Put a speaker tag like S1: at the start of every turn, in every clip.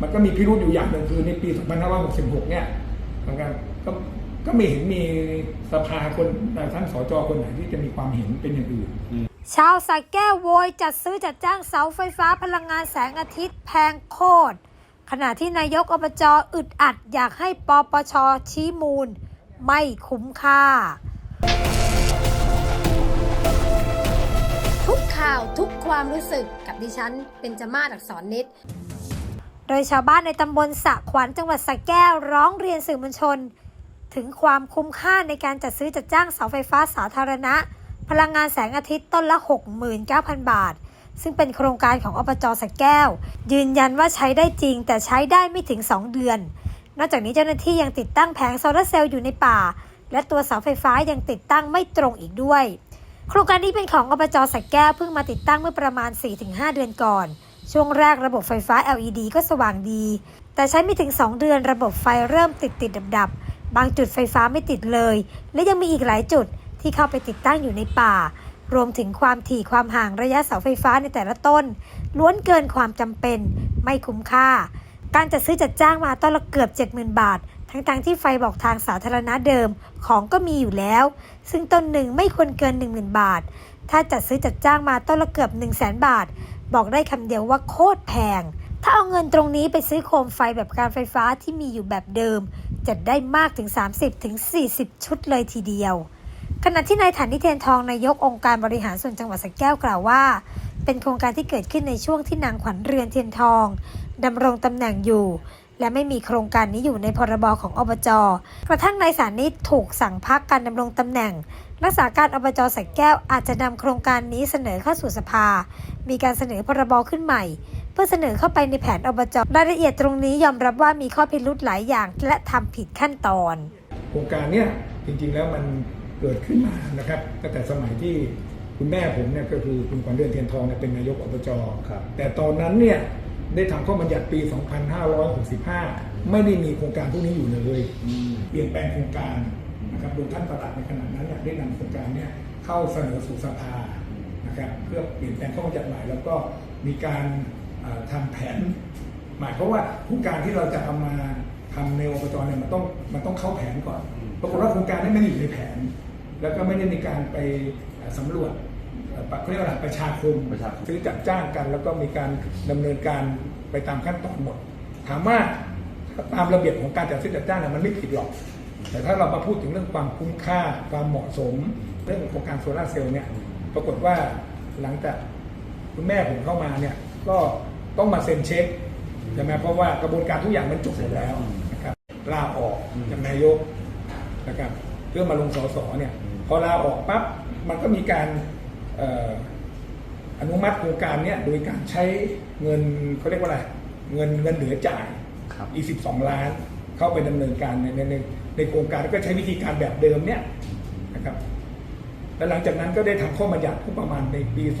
S1: มันก็มีพิรุธอยู่อย่างหนึ่งคือในปี 2566 เนี่ยทางการก็ก็ไม่เห็นมีสภาคนท่านสจคนไหนที่จะมีความเห็นเป็นอย่างอื่น
S2: ชาวสระแก้วโวยจัดซื้อจัดจ้างเสาไฟฟ้าพลังงานแสงอาทิตย์แพงโคตร ขณะที่นายกอบจอึดอัดอยากให้ปปชชี้มูล ไม่คุ้มค่า
S3: ทุกข่าวทุกความรู้สึกกับดิฉันเป็นจมาศอักษรนิด
S2: โดยชาวบ้านในตำบลสะขวัญจังหวัดสระแก้วร้องเรียนสื่อมวลชน ถึงความคุ้มค่าในการจัดซื้อจัดจ้างเสาไฟฟ้าสาธารณะ พลังงานแสงอาทิตย์ต้นละ 69,000 บาท ซึ่งเป็นโครงการของอบจสระแก้ว ยืนยันว่าใช้ได้จริง แต่ใช้ได้ไม่ถึง 2 เดือน นอกจากนี้เจ้าหน้าที่ยังติดตั้งแผงโซลาร์เซลล์อยู่ในป่า และตัวเสาไฟฟ้ายังติดตั้งไม่ตรงอีกด้วย โครงการนี้เป็นของอบจสระแก้วเพิ่งมาติดตั้งเมื่อประมาณ 4-5 เดือนก่อน ช่วงแรกระบบไฟฟ้า LED ก็สว่างดี แต่ใช้ไม่ถึง 2 เดือนระบบไฟเริ่มติดติดดับดับ บางจุดไฟฟ้าไม่ติดเลย และยังมีอีกหลายจุดที่เข้าไปติดตั้งอยู่ในป่า รวมถึงความถี่ความห่างระยะเสาไฟฟ้าในแต่ละต้น ล้วนเกินความจำเป็น ไม่คุ้มค่า การจัดซื้อจัดจ้างมาต้นละเกือบ 70,000 บาท ทั้งๆที่ไฟบอกทางสาธารณะเดิมของก็มีอยู่แล้ว ซึ่งต้นหนึ่งไม่ควรเกิน 10,000 บาท ถ้าจัดซื้อจัดจ้างมาต้นละเกือบ 1 0 0 0 0 0บาท บอกได้คำเดียวว่าโคตรแพง ถ้าเอาเงินตรงนี้ไปซื้อโคมไฟแบบการไฟฟ้าที่มีอยู่แบบเดิม จะได้มากถึง 30-40ถึง40ชุดเลยทีเดียว ขณะที่นายฐานิเทนทองนายกองค์การบริหารส่วนจังหวัดสระแก้วกล่าวว่า เป็นโครงการที่เกิดขึ้นในช่วงที่นางขวัญเรือนเทียนทองดำรงตำแหน่งอยู่ และไม่มีโครงการนี้อยู่ในพรบของอบจ กระทั่งนายสานิตถูกสั่งพักการดำรงตำแหน่ง รักษาการอบจสระแก้วอาจจะนำโครงการนี้เสนอเข้าสู่สภา มีการเสนอพรบขึ้นใหม่ เพื่อเสนอเข้าไปในแผนอบจรายละเอียดตรงนี้ยอมรับว่ามีข้อพิรุธหลายอย่างและทำผิดขั้นตอน
S1: โครงการเนี้ยจริงๆแล้วมันเกิดขึ้นมานะครับตั้งแต่สมัยที่คุณแม่ผมเนี่ยก็คือคุณขวัญเดือนเทียนทองเนี่ยเป็นนายกอบจ
S4: ครับ
S1: แต่ตอนนั้นเนี่ย ได้ทำข้อบัญญัติปี 2565 ไม่ได้มีโครงการพวกนี้อยู่เลยเปลี่ยนแปลงโครงการนะครับโดยท่านประหลัดในขณะนั้นเนี่ยได้นำโครงการเนี่ยเข้าเสนอสู่สภานะครับเพื่อเปลี่ยนแปลงข้อบัญญัติใหม่แล้วก็มีการเอ่อทำแผน หมายเพราะว่าโครงการที่เราจะเอามาทำในอบจเนี่ยมันต้องมันต้องเข้าแผนก่อน ปรากฏว่าโครงการนี้ไม่ได้อยู่ในแผน แล้วก็ไม่ได้มีการไปเอ่อสำรวจ เอ่อเขาเรียกว่าอะไรประชาคม
S4: ประชาคม
S1: ซื้อจัดจ้างกัน แล้วก็มีการดำเนินการไปตามขั้นตอนหมด ถามว่าตามระเบียบของการจัดซื้อจัดจ้างเนี่ยมันไม่ผิดหรอก แต่ถ้าเรามาพูดถึงเรื่องความคุ้มค่าความเหมาะสม เรื่องโครงการโซลาร์เซลล์เนี่ยปรากฏว่าหลังจากคุณแม่ผมเข้ามาเนี่ยก็ต้องมาเซ็นเช็คใช่ไหมเพราะว่ากระบวนการทุกอย่างมันจบหมดแล้วนะครับลาออกจากนายกนะครับเพื่อมาลงสสเนี่ยพอลาออกปั๊บมันก็มีการเอ่ออนุมัติโครงการเนี้ยโดยการใช้เงินเขาเรียกว่าอะไรเงินเงินเหลือจ่าย
S4: ครับ
S1: อีก12ล้าน เข้าไปดำเนินการในในในในโครงการแล้วก็ใช้วิธีการแบบเดิมเนี้ยนะครับแล้วหลังจากนั้นก็ได้ทำข้อบัญญัติประมาณในปี 2566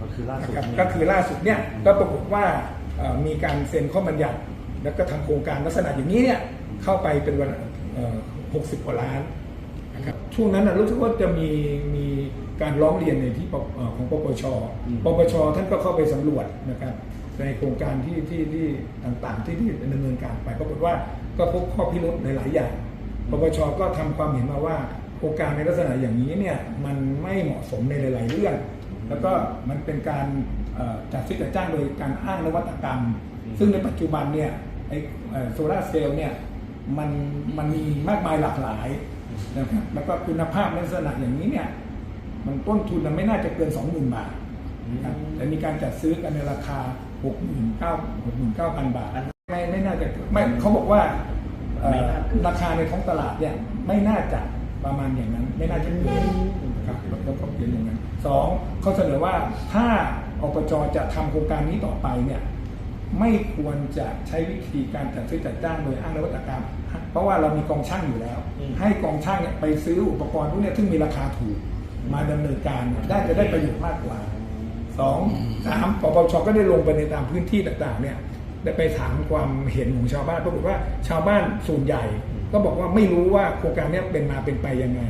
S4: ก็คือล่าสุด
S1: นะครับ
S4: เนี่ย
S1: ก็คือล่าสุดเนี่ยก็ปรากฏว่าเอ่อมีการเซ็นข้อบัญญัติ แล้วก็ทำโครงการลักษณะอย่างนี้เนี่ยเข้าไปเป็นวันเอ่อ60กว่าล้าน นะครับช่วงนั้นนะรู้สึกว่าจะมีมีการร้องเรียนในที่ปเอ่อของปปช
S4: อืม
S1: ปปช ท่านก็เข้าไปสำรวจนะครับในโครงการที่ที่ที่ต่างๆ ที่ที่ดำเนินการไปปรากฏว่าก็พบข้อพิรุธในหลายอย่าง ปปช ก็ทำความเห็นมาว่าโครงการในลักษณะอย่างนี้เนี่ยมันไม่เหมาะสมในหลาย ๆ เรื่อง แล้วก็มันเป็นการเอ่อจัดซื้อจัดจ้างโดยการอ้างนวัตกรรม ซึ่งในปัจจุบันเนี่ยไอโซลาร์เซลล์เนี่ยมันมันมีมากมายหลากหลาย นะครับแล้วก็คุณภาพในลักษณะอย่างนี้เนี่ยมันต้นทุนมันไม่น่าจะเกิน 20,000 บาทนะครับแต่มีการจัดซื้อกันในราคา 69 69,000 บาทไม่ไม่น่าจะไม่เขาบอกว่าเอ่อราคาในท้องตลาดเนี่ยไม่น่าจะประมาณอย่างนั้น ไม่น่าจะเกินนะครับแล้วก็เป็นอย่างนั้นสองเขาเสนอว่าถ้าอบจจะทำโครงการนี้ต่อไปเนี่ย ไม่ควรจะใช้วิธีการจัดซื้อจัดจ้างโดยอ้างนวัตกรรม เพราะว่าเรามีกองช่างอยู่แล้ว ให้กองช่างเนี่ยไปซื้ออุปกรณ์พวกเนี้ยซึ่งมีราคาถูกมาดำเนินการเนี่ยได้จะได้ประโยชน์มากกว่าสองสามปปชก็ได้ลงไปในตามพื้นที่ต่างๆเนี่ยได้ไปถามความเห็นของชาวบ้านปรากฏว่าชาวบ้านส่วนใหญ่ ก็บอกว่าไม่รู้ว่าโครงการเนี้ยเป็นมาเป็นไปยังไง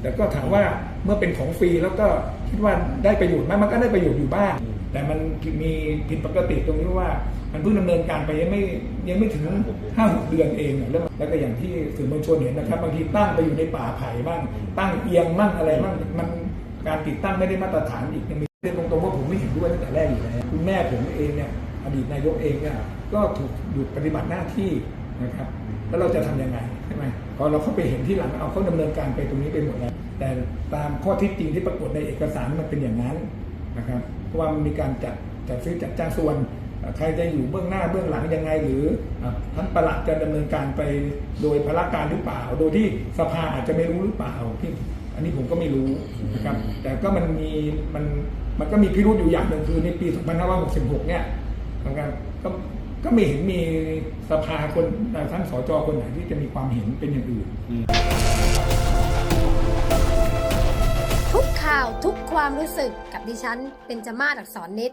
S1: แต่ก็ถามว่าเมื่อเป็นของฟรีแล้วก็คิดว่าได้ประโยชน์ไหมมันก็ได้ประโยชน์อยู่บ้างแต่มันมีผิดปกติตรงที่ว่า มันเพิ่งดำเนินการไปยังไม่ยังไม่ถึงห้าหกเดือนเองอะแล้วแล้วก็อย่างที่สื่อมวลชนเห็นนะครับบางทีตั้งไปอยู่ในป่าไผ่บ้าง ตั้งเอียงมั่งอะไรมั่งมันการติดตั้งไม่ได้มาตรฐานอีกยังมีเรื่องตรงๆว่าผมไม่เห็นด้วยตั้งแต่แรกอยู่แล้วคุณแม่ผมเองเนี่ยอดีตนายกเองเนี่ยก็ถูกหยุดปฏิบัติหน้าที่นะครับ แล้วเราจะทำยังไงใช่ไหมพอเราเข้าไปเห็นที่หลังเอาเขาดำเนินการไปตรงนี้ไปหมดแล้วแต่ตามข้อที่จริงที่ปรากฏในเอกสารมันเป็นอย่างนั้นนะครับเพราะว่ามันมีการจัดจัดซื้อจัดจ้างส่วน ใครจะอยู่เบื้องหน้าเบื้องหลังยังไง หรือท่านประหลัดจะดำเนินการไปโดยพละการหรือเปล่า โดยที่สภาอาจจะไม่รู้หรือเปล่าที่อันนี้ผมก็ไม่รู้นะครับ แต่ก็มันมีมันมันก็มีพิรุธอยู่อย่างหนึ่งคือในปี 2566 เนี่ยทางการก็ก็ไม่เห็นมีสภาคนท่านสจคนไหนที่จะมีความเห็นเป็นอย่างอื่น
S3: ทุกข่าวทุกความรู้สึกกับดิฉันเป็นจมาศอักษรนิด